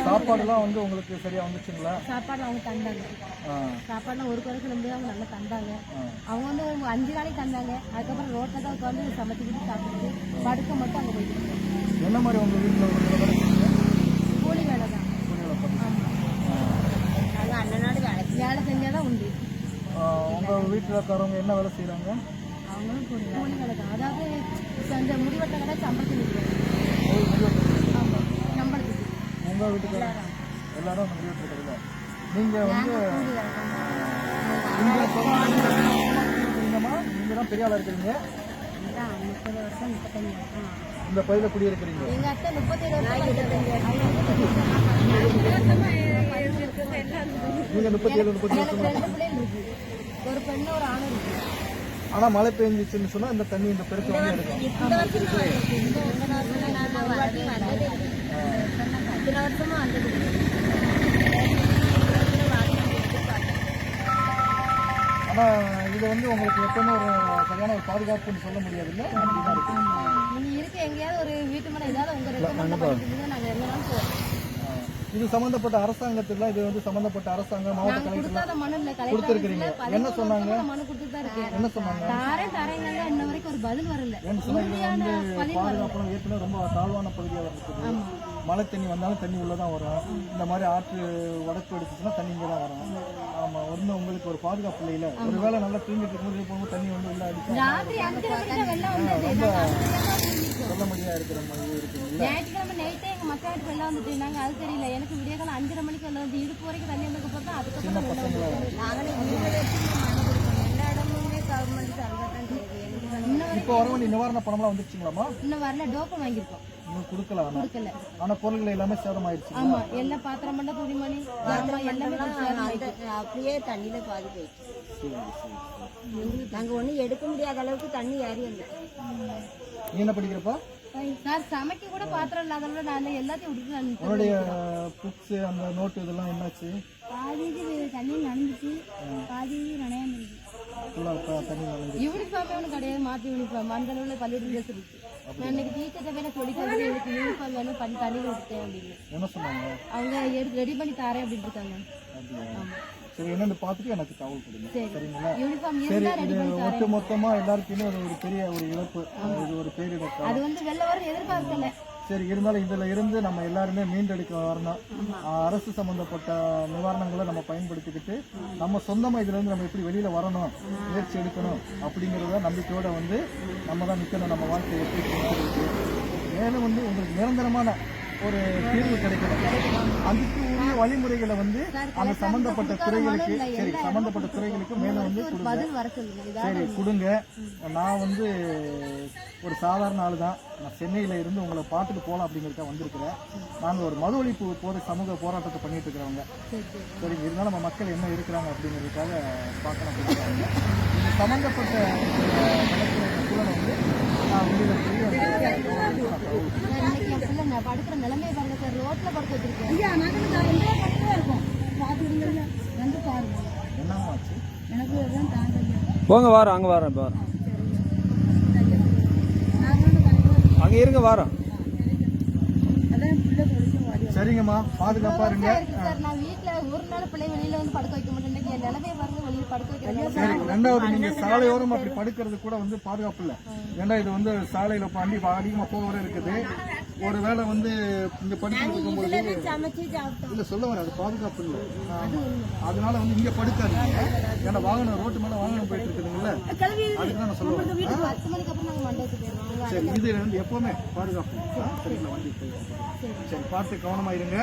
சாப்பாடுலாம் வந்து உங்களுக்கு சரியா வந்துச்சுங்களா? சாப்பாடு அவங்க தந்தாங்க. சாப்பாடுலாம் ஒரு குறைக்கு நம்பி அவங்க நல்லா தந்தாங்க. அவங்க வந்து ஒரு அஞ்சு நாளைக்கு தந்தாங்க. அதுக்கப்புறம் ரோட்டில் தான் உட்காந்து சமைச்சிக்கிட்டு சாப்பிட்டு படுக்க மட்டும் அங்கே போயிட்டு என்ன மாதிரி உங்க வீட்டில் கூலி வேலை தான். பண்ணுங்க. அது அண்ணனாடு வேலை. வேலை செஞ்சால் தான் உண்டு. ஆ, உங்க வீட்டில் இருக்கிறவங்க என்ன வேலை செய்கிறாங்க அவங்களும் கூலி வேலை தான். அதாவது அந்த முடிவெட்ட கடை சம்பளத்துக்கு சம்பளத்துக்கு உங்க வீட்டுக்கு எல்லாரும். வீட்டில் இருக்கிறது நீங்கள் வந்து நீங்கள் தான். பெரிய ஆளாக இருக்கிறீங்க. முப்பது வருஷம் முப்பத்தஞ்சு வருஷம். இந்த பகுதியில் குடியிருக்கிறீங்க எங்க அத்தை முப்பத்தேழு வருஷம் நீங்கள் முப்பத்தேழு முப்பத்தி ஒரு பெண்ணு ஒரு ஆணும் இருக்கு. ஆனால் மழை பெஞ்சிச்சுன்னு சொன்னால் இந்த தண்ணி இந்த பெருக்கு வந்து எடுக்கும் இல்லை. இல்லை. ஆனால் இது வந்து உங்களுக்கு எப்பவுமே ஒரு சரியான ஒரு பாதுகாப்புன்னு சொல்ல முடியாதுல்ல அப்படிதான் இருக்கு நீங்க இருக்க எங்கேயாவது ஒரு வீட்டு மேல ஏதாவது உங்க ரெக்கமெண்ட் பண்ணிட்டு நாங்க எங்கனாலும் போவோம் ஆ. இது சம்பந்தப்பட்ட அரசாங்கத்துல இது வந்து சம்பந்தப்பட்ட அரசாங்கம் மாவட்ட கலெக்டர். கலெக்டர் என்ன சொன்னாங்க? என்ன சொன்னாங்க? இன்ன வரைக்கும் ஒரு பதில் வரல. பாதுகாப்பு ஏற்கனவே ரொம்ப தாழ்வான பகுதியாக இருக்குது மழை தண்ணி வந்தாலும் தண்ணி உள்ளே தான் வரும். இந்த மாதிரி ஆற்று வடக்கு அடிச்சுச்சுன்னா தண்ணி இங்கே தான் வரும். ஒரு பாதுகாப்பு இல்லையில ஒருவேளை நல்லா தூங்கிட்டு இருக்கும்போது போகும்போது தண்ணி வந்து உள்ள அடிச்சா. சொல்ல முடியாது இருக்கிற மாதிரி இருக்குங்களா ஞாயிற்றுக்கிழமை நைட்டே எங்க மக்கள் வீட்டு வெள்ளம் வந்துட்டு நாங்க அது தெரியல. எனக்கு விடிய காலம் அஞ்சரை மணிக்கு வெள்ளம் வந்து இடுப்பு வரைக்கும் தண்ணி வந்ததுக்கு அப்புறம் தான் அதுக்கப்புறம் வெள்ளம் வந்து நாங்களே வீடு வச்சு மனு கொடுக்கணும் எல்லா இடமுமே கவர்மெண்ட் சர்வதான் இன்னும் இப்போ வர வேண்டிய நிவாரண பணம்லாம் வந்துருச்சுங்களாமா இன்னும் வரல. டோக்கன் வாங்கியிருக்கோம். இன்னும் கொடுக்கல ஆனால் கொடுக்கல. பொருள்கள் எல்லாமே சேதமாயிருச்சு ஆமா எல்லா பாத்திரம் பண்ண துணிமணி ஜாமான் எல்லாமே அப்படியே தண்ணியில பாதி போயிடுச்சு. நாங்க ஒண்ணும் எடுக்க முடியாத அளவுக்கு தண்ணி ஏறி வந்துச்சு நீ என்ன படிக்கிறப்பா? சார் சமைக்க கூட பாத்திரம் இல்லாதவங்க நான் எல்லாத்தையும் விட்டுட்டு நான் நிக்கிறேன். உன்னுடைய புக்ஸ் அந்த நோட்டு இதெல்லாம் என்னாச்சு? பாதி இது தண்ணி நனைஞ்சிச்சு. பாதி நனையாம யூனிஃபார்மே ஒன்றும் கிடையாது மாற்று யூனிஃபார்ம் அந்த அளவில் பள்ளிக்கூடம் ட்ரெஸ் இருக்கு. நான் இன்னைக்கு டீச்சர்கிட்ட நான் சொல்லி தரேன் எனக்கு யூனிஃபார்ம் வேணும் பண்ணி தண்ணியில் விட்டுட்டேன் அப்படின்னு. அவங்க எடுத்து ரெடி பண்ணி தரேன் அப்படின்னு இருக்காங்க. சரி என்னன்னு பார்த்துட்டு எனக்கு தகவல் கொடுங்க. சரி. சரிங்களா? யூனிஃபார்ம் சரி ஒட்டு மொத்தமா எல்லாருக்குமே ஒரு பெரிய ஒரு இழப்பு. இது ஒரு பேரிடர். அது வந்து வெளில வர எதிர்பார்க்கல. சரி இருந்தாலும் இதில் இருந்து நம்ம எல்லாருமே மீண்டெடுக்க வரணும். அரசு சம்பந்தப்பட்ட நிவாரணங்களை நம்ம பயன்படுத்திக்கிட்டு நம்ம சொந்தமாக இதுலேருந்து நம்ம எப்படி வெளியில் வரணும் முயற்சி எடுக்கணும் அப்படிங்கிறத நம்பிக்கையோட வந்து நம்ம தான் நிற்கணும் நம்ம வாழ்க்கையை எப்படி மேலும் வந்து உங்களுக்கு நிரந்தரமான ஒரு தீர்வு கிடைக்கணும். அதுக்கு உரிய வழிமுறைகளை வந்து அந்த சம்பந்தப்பட்ட துறைகளுக்கு சரி சம்பந்தப்பட்ட துறைகளுக்கு மேலும் வந்து கொடுங்க. சரி கொடுங்க. நான் வந்து ஒரு சாதாரண ஆள் தான். நான் சென்னையில் இருந்து உங்களை பார்த்துட்டு போகலாம் அப்படிங்கிறதுக்காக வந்திருக்கிறேன். நாங்கள் ஒரு மது ஒழிப்பு போகிற சமூக போராட்டத்தை பண்ணிட்டு இருக்கிறவங்க. சரி இருந்தாலும் நம்ம மக்கள் என்ன இருக்கிறாங்க அப்படிங்கிறதுக்காக பார்க்கலாம் அப்படிங்கிறாங்க இது சூழலை வந்து நான் வெளியில் போய் படுக்கிற நிலைமையை பாருங்க சார். ரோட்ல படுக்க வச்சிருக்கேன். ஐயா நாங்கள் படுக்கவே இருக்கோம். பார்த்துருங்க வந்து பாருங்க என்னம்மா ஆச்சு எனக்கு போங்க வாரம் அங்கே வாரம் இப்போ வாரம் அங்கே இருங்க வாரம் சரிங்கம்மா பாதுகாப்பாக இருங்க. இருக்கு சார். நான் வீட்ல ஒரு நாள் பிள்ளை வெளியில வந்து படுக்க வைக்க மாட்டேன். என் நிலைமையை பாருங்க வெளியில படுக்க வைக்கிறேன் சரி ரெண்டாவது நீங்க சாலையோரம் அப்படி படுக்கிறது கூட வந்து பாதுகாப்பு இல்லை. ஏன்னா இது வந்து சாலையில பாண்டி அதிகமா போக இருக்குது. ஒருவேளை வந்து இங்க படுத்துட்டு இருக்கும்போது இல்ல சொல்ல வர அது பாதுகாப்பு இல்லை அதனால வந்து இங்க படுக்காதீங்க. ஏன்னா வாகனம் ரோட்டு மேல வாகனம் போயிட்டு இருக்குதுங்கல்ல அதுக்கு தான் நான் சொல்ல வரேன். வீட்டுக்கு பத்து மணிக்கு அப்புறம் நாங்க மண்டபத்துக்கு போயிடுவோம். சரி இது வந்து எப்பவுமே பாதுகாப்பு. சரிங்களா வண்டி சரி பார்த்து கவனமா இருங்க.